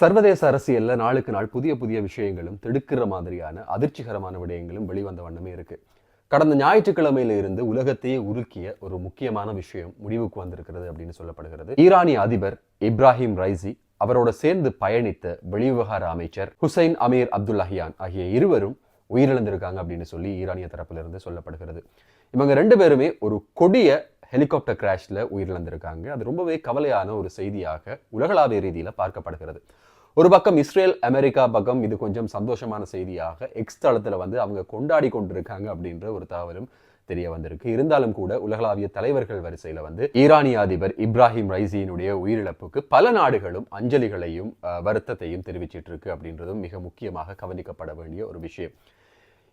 சர்வதேச அரசியல்ல நாளுக்கு நாள் புதிய புதிய விஷயங்களும் திடுக்கிற மாதிரியான அதிர்ச்சிகரமான விடயங்களும் வெளிவந்த வண்ணமே இருக்கு. கடந்த ஞாயிற்றுக்கிழமையில இருந்து உலகத்தையே உருக்கிய ஒரு முக்கியமான விஷயம் முடிவுக்கு வந்திருக்கிறது அப்படின்னு சொல்லப்படுகிறது. ஈரானிய அதிபர் இப்ராஹிம் ரைசி அவரோட சேர்ந்து பயணித்த வெளிவிவகார அமைச்சர் ஹுசைன் அமீர் அப்துல்லஹியான் ஆகிய இருவரும் உயிரிழந்திருக்காங்க அப்படின்னு சொல்லி ஈரானிய தரப்பிலிருந்து சொல்லப்படுகிறது. இவங்க ரெண்டு பேருமே ஒரு கொடிய ஹெலிகாப்டர் கிராஷில் உயிரிழந்திருக்காங்க. அது ரொம்பவே கவலையான ஒரு செய்தியாக உலகளாவிய ரீதியில் பார்க்கப்படுகிறது. ஒரு பக்கம் இஸ்ரேல் அமெரிக்கா பக்கம் இது கொஞ்சம் சந்தோஷமான செய்தியாக எக்ஸ் தளத்தில் வந்து அவங்க கொண்டாடி கொண்டிருக்காங்க அப்படின்ற ஒரு தகவலும் தெரிய வந்திருக்கு. இருந்தாலும் கூட உலகளாவிய தலைவர்கள் வரிசையில் வந்து ஈரானிய அதிபர் இப்ராஹிம் ரைசியினுடைய உயிரிழப்புக்கு பல நாடுகளும் அஞ்சலிகளையும் வருத்தத்தையும் தெரிவிச்சிட்டு இருக்கு அப்படின்றதும் மிக முக்கியமாக கவனிக்கப்பட வேண்டிய ஒரு விஷயம்.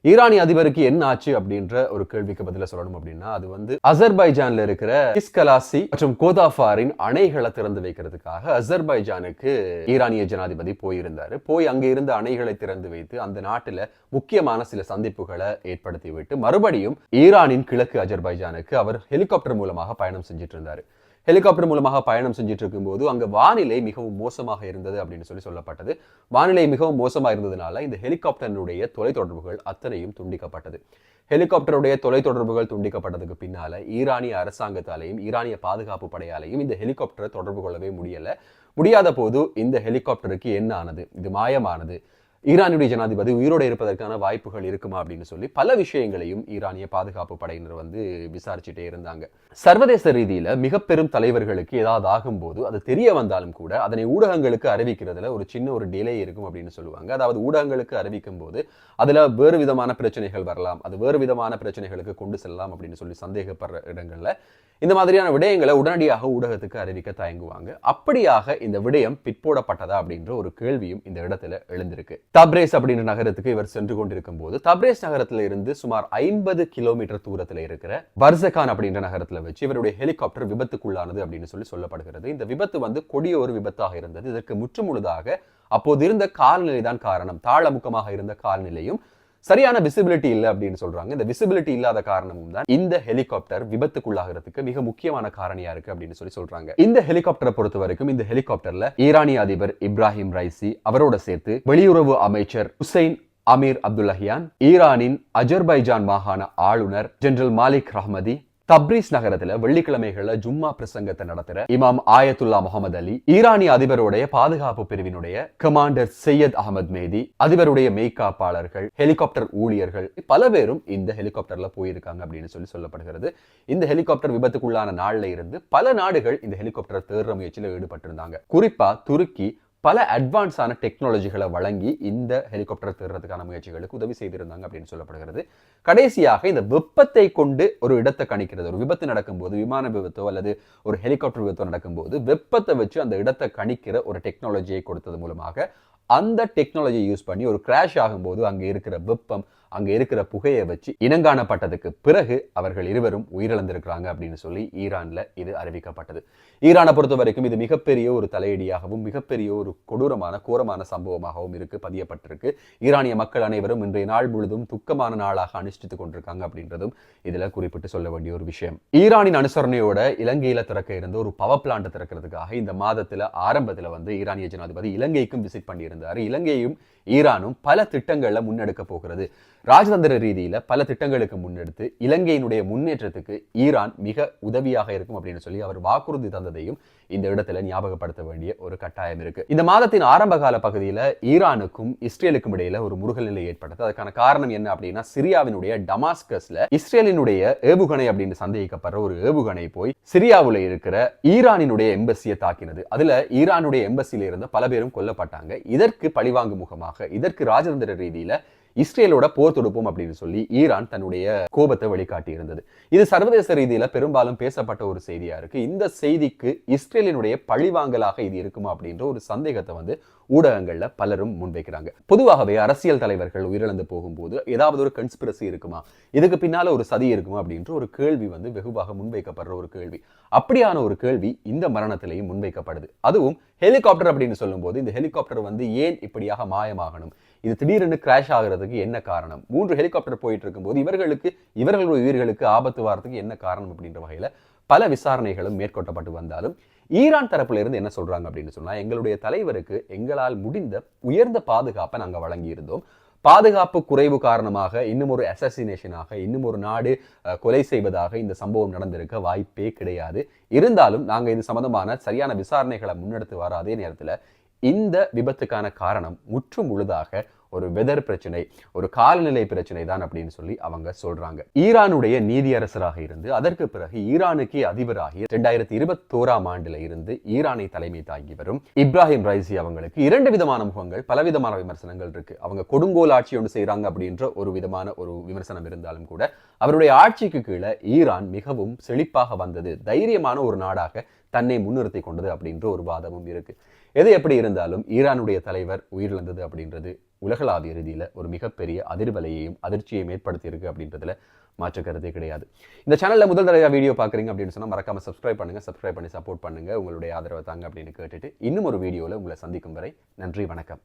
ஈரானிய அதிபருக்கு என்ன ஆச்சு அப்படின்ற ஒரு கேள்விக்கு பதில சொல்லணும் அப்படின்னா அது வந்து அசர்பைஜான்ல இருக்கிற கிஸ்கலாசி மற்றும் கோதாஃபாரின் அணைகளை திறந்து வைக்கிறதுக்காக அசர்பைஜானுக்கு ஈரானிய ஜனாதிபதி போயிருந்தாரு. போய் அங்க இருந்த அணைகளை திறந்து வைத்து அந்த நாட்டுல முக்கியமான சில சந்திப்புகளை ஏற்படுத்தி விட்டு மறுபடியும் ஈரானின் கிழக்கு அஜர்பைஜானுக்கு அவர் ஹெலிகாப்டர் மூலமாக பயணம் செஞ்சுட்டு இருந்தாரு. ஹெலிகாப்டர் மூலமாக பயணம் செஞ்சுட்டு இருக்கும்போது அங்கே வானிலை மிகவும் மோசமாக இருந்தது அப்படின்னு சொல்லி சொல்லப்பட்டது. வானிலை மிகவும் மோசமாக இருந்ததுனால இந்த ஹெலிகாப்டருடைய தொலைத்தொடர்புகள் அத்தனையும் துண்டிக்கப்பட்டது. ஹெலிகாப்டருடைய தொலைத்தொடர்புகள் துண்டிக்கப்பட்டதுக்கு பின்னால ஈரானிய அரசாங்கத்தாலையும் ஈரானிய பாதுகாப்பு படையாலையும் இந்த ஹெலிகாப்டரை தொடர்பு கொள்ளவே முடியலை. முடியாத போது இந்த ஹெலிகாப்டருக்கு என்ன ஆனது? இது மாயமானது. ஈரானுடைய ஜனாதிபதி உயிரோடு இருப்பதற்கான வாய்ப்புகள் இருக்குமா அப்படின்னு சொல்லி பல விஷயங்களையும் ஈரானிய பாதுகாப்பு படையினர் வந்து விசாரிச்சுட்டே இருந்தாங்க. சர்வதேச ரீதியில மிக பெரும் தலைவர்களுக்கு ஏதாவது ஆகும்போது அது தெரிய வந்தாலும் கூட அதனை ஊடகங்களுக்கு அறிவிக்கிறதுல ஒரு சின்ன ஒரு டிலே இருக்கும் அப்படின்னு சொல்லுவாங்க. அதாவது ஊடகங்களுக்கு அறிவிக்கும் போது அதுல வேறு விதமான பிரச்சனைகள் வரலாம் அது வேறு விதமான பிரச்சனைகளுக்கு கொண்டு செல்லலாம் அப்படின்னு சொல்லி சந்தேகப்படுற இடங்கள்ல இந்த மாதிரியான விடயங்களை உடனடியாக ஊடகத்துக்கு அறிவிக்க தயங்குவாங்க. அப்படியாக இந்த விடயம் பிற்போடப்பட்டதா அப்படின்ற ஒரு கேள்வியும் இந்த இடத்துல எழுந்திருக்கு. தப்ரேஸ் அப்படின்ற நகரத்துக்கு இவர் சென்று கொண்டிருக்கும் போது தப்ரேஸ் நகரத்துல இருந்து சுமார் ஐம்பது கிலோமீட்டர் தூரத்துல இருக்கிற பர்சகான் அப்படின்ற நகரத்துல வச்சு இவருடைய ஹெலிகாப்டர் விபத்துக்குள்ளானது அப்படின்னு சொல்லி சொல்லப்படுகிறது. இந்த விபத்து வந்து கொடிய ஒரு விபத்தாக இருந்தது. இதற்கு முற்றுமுழுதாக அப்போது இருந்த காலநிலை தான் காரணம். தாழமுக்கமாக இருந்த காலநிலையும் சரியான விசிபிலிட்டி இல்லை அப்படின்னு சொல்றாங்க. இந்த விசிபிலிட்டி இல்லாத காரணமும் தான் இந்த ஹெலிகாப்டர் விபத்துக்குள்ளாகிறதுக்கு மிக முக்கியமான காரணியா இருக்கு அப்படின்னு சொல்லி சொல்றாங்க. இந்த ஹெலிகாப்டரை பொறுத்த வரைக்கும் இந்த ஹெலிகாப்டர்ல ஈரானிய அதிபர் இப்ராஹிம் ரைசி அவரோட சேர்த்து வெளியுறவு அமைச்சர் ஹுசைன் அமீர் அப்துல்லஹியான் ஈரானின் அஜர்பைஜான் மாகாண ஆளுநர் ஜெனரல் மாலிக் ரஹ்மதி தப்ரீஸ் நகரத்துல வெள்ளிக்கிழமைகள்ல ஜும்மா பிரசங்கத்தை நடத்துற இமாம் ஆயத்துல்லா முகமது அலி ஈரானிய அதிபருடைய பாதுகாப்பு பிரிவினுடைய கமாண்டர் சையத் அகமது மேதி அதிபருடைய மெய்காப்பாளர்கள் ஹெலிகாப்டர் ஊழியர்கள் பல பேரும் இந்த ஹெலிகாப்டர்ல போயிருக்காங்க அப்படின்னு சொல்லி சொல்லப்படுகிறது. இந்த ஹெலிகாப்டர் விபத்துக்குள்ளான நாள்ல இருந்து பல நாடுகள் இந்த ஹெலிகாப்டர் தேடுற முயற்சியில ஈடுபட்டிருந்தாங்க. குறிப்பா துருக்கி பல அட்வான்ஸான டெக்னாலஜிகளை வழங்கி இந்த ஹெலிகாப்டர் தேடுறதுக்கான முயற்சிகளுக்கு உதவி செய்திருந்தாங்க அப்படின்னு சொல்லப்படுகிறது. கடைசியாக இந்த வெப்பத்தை கொண்டு ஒரு இடத்தை கணிக்கிறது. ஒரு விபத்து நடக்கும்போது விமான விபத்தோ அல்லது ஒரு ஹெலிகாப்டர் விபத்தோ நடக்கும்போது வெப்பத்தை வச்சு அந்த இடத்தை கணிக்கிற ஒரு டெக்னாலஜியை கொடுத்தது மூலமாக அந்த டெக்னாலஜியை யூஸ் பண்ணி ஒரு கிராஷ் ஆகும்போது அங்கே இருக்கிற வெப்பம் அங்கே இருக்கிற புகையை வச்சு இனங்காணப்பட்டதுக்கு பிறகு அவர்கள் இருவரும் உயிரிழந்திருக்கிறாங்க அப்படின்னு சொல்லி ஈரான்ல இது அறிவிக்கப்பட்டது. ஈரானை பொறுத்த வரைக்கும் இது மிகப்பெரிய ஒரு தலையடியாகவும் மிகப்பெரிய ஒரு கொடூரமான கோரமான சம்பவமாகவும் இருக்கு பதியப்பட்டிருக்கு. ஈரானிய மக்கள் அனைவரும் இன்றைய நாள் முழுதும் துக்கமான நாளாக அனுஷ்டித்துக் கொண்டிருக்காங்க அப்படின்றதும் இதுல குறிப்பிட்டு சொல்ல வேண்டிய ஒரு விஷயம். ஈரானின் அனுசரணையோட இலங்கையில் திறக்க இருந்த ஒரு பவர் பிளான்ட் திறக்கிறதுக்காக இந்த மாதத்துல ஆரம்பத்தில் வந்து ஈரானிய ஜனாதிபதி இலங்கைக்கும் விசிட் பண்ணியிருந்தார். இலங்கையும் ஈரானும் பல திட்டங்களை முன்னெடுக்க போகிறது. ராஜதந்திர ரீதியில் பல திட்டங்களுக்கு முன்னெடுத்து இலங்கையினுடைய முன்னேற்றத்துக்கு ஈரான் மிக உதவியாக இருக்கும் அப்படின்னு சொல்லி அவர் வாக்குறுதி தந்ததையும் இந்த இடத்துல ஞாபகப்படுத்த வேண்டிய ஒரு கட்டாயம் இருக்கு. இந்த மாதத்தின் ஆரம்ப கால பகுதியில் ஈரானுக்கும் இஸ்ரேலுக்கும் இடையில ஒரு முருகல் நிலை ஏற்பட்டது. அதுக்கான காரணம் என்ன அப்படின்னா சிரியாவினுடைய டமாஸ்கஸ்ல இஸ்ரேலினுடைய ஏவுகணை அப்படின்னு சந்தேகிக்கப்படுற ஒரு ஏவுகணை போய் சிரியாவுல இருக்கிற ஈரானினுடைய எம்பசியை தாக்கினது. அதுல ஈரானுடைய எம்பசியில இருந்த பல பேரும் கொல்லப்பட்டாங்க. இதற்கு பழிவாங்கும் முகமாக இதற்கு ராஜதந்திர ரீதியில இஸ்ரேலோட போர் தொடுப்போம் அப்படின்னு சொல்லி ஈரான் தன்னுடைய கோபத்தை வெளிக்காட்டி இருந்தது இது சர்வதேச ரீதியில பெரும்பாலும் பேசப்பட்ட ஒரு செய்தியா இருக்கு. இந்த செய்திக்கு இஸ்ரேலினுடைய பழிவாங்கலாக இது இருக்குமா அப்படின்ற ஒரு சந்தேகத்தை வந்து ஊடகங்கள்ல பலரும் முன்வைக்கிறாங்க. பொதுவாகவே அரசியல் தலைவர்கள் உயிரிழந்து போகும்போது ஏதாவது ஒரு கன்ஸ்பிரசி இருக்குமா? இதுக்கு பின்னால ஒரு சதி இருக்குமா அப்படின்ற ஒரு கேள்வி வந்து வெகுவாக முன்வைக்கப்படுற ஒரு கேள்வி. அப்படியான ஒரு கேள்வி இந்த மரணத்திலையும் முன்வைக்கப்படுது. அதுவும் ஹெலிகாப்டர் அப்படின்னு சொல்லும்போது இந்த ஹெலிகாப்டர் வந்து ஏன் இப்படியாக மாயமாகணும்? இது திடீரென்று கிராஷ் ஆகிறதுக்கு என்ன காரணம்? மூன்று ஹெலிகாப்டர் போயிட்டு இருக்கும்போது இவர்களுக்கு இவர்களுடைய உயிர்களுக்கு ஆபத்து வரதுக்கு என்ன காரணம் அப்படின்ற வகையில் பல விசாரணைகளும் மேற்கொள்ளப்பட்டு வந்தாலும் ஈரான் தரப்புல இருந்து என்ன சொல்றாங்க அப்படின்னு சொன்னா எங்களுடைய தலைவருக்கு எங்களால் முடிந்த உயர்ந்த பாதுகாப்பை நாங்கள் வழங்கியிருந்தோம். பாதுகாப்பு குறைவு காரணமாக இன்னும் ஒரு அசசினேஷனாக இன்னும் ஒரு நாடு கொலை செய்வதாக இந்த சம்பவம் நடந்திருக்க வாய்ப்பே கிடையாது. இருந்தாலும் நாங்கள் இது சம்பந்தமான சரியான விசாரணைகளை முன்னெடுத்து வர அதே நேரத்தில் இந்த விபத்துக்கான காரணம் முற்று முழுதாக ஒரு வெதர் பிரச்சனை ஒரு காலநிலை பிரச்சனை தான் அப்படின்னு சொல்லி அவங்க சொல்றாங்க. ஈரானுடைய நீதியரசராக இருந்து அதற்கு பிறகு ஈரானுக்கே அதிபராகி ரெண்டாயிரத்தி இருபத்தோராம் ஆண்டுல இருந்து ஈரானை தலைமை தாங்கி வரும் இப்ராஹிம் ரைசி அவங்களுக்கு இரண்டு விதமான முகங்கள் பலவிதமான விமர்சனங்கள் இருக்கு. அவங்க கொடுங்கோல் ஆட்சி ஒன்று செய்றாங்க அப்படின்ற ஒரு விதமான ஒரு விமர்சனம் இருந்தாலும் கூட அவருடைய ஆட்சிக்கு கீழே ஈரான் மிகவும் செழிப்பாக வந்தது. தைரியமான ஒரு நாடாக தன்னை முன்னிறுத்தி கொண்டது அப்படின்ற ஒரு வாதமும் இருக்கு. எது எப்படி இருந்தாலும் ஈரானுடைய தலைவர் உயிரிழந்தது அப்படின்றது உலகளாவிய ரீதியில் ஒரு மிகப்பெரிய அதிர்வலையையும் அதிர்ச்சியையும் ஏற்படுத்தியிருக்கு அப்படின்றதுல மாற்ற கருத்தே கிடையாது. இந்த சேனலில் முதல் தடவை வீடியோ பார்க்குறீங்க அப்படின்னு சொன்னால் மறக்காம சப்ஸ்கிரைப் பண்ணுங்கள் சப்ஸ்கிரைப் பண்ணி சப்போர்ட் பண்ணுங்க. உங்களுடைய ஆதரவை தாங்க அப்படின்னு கேட்டுட்டு இன்னும் ஒரு வீடியோவில் உங்களை சந்திக்கும் வரை நன்றி வணக்கம்.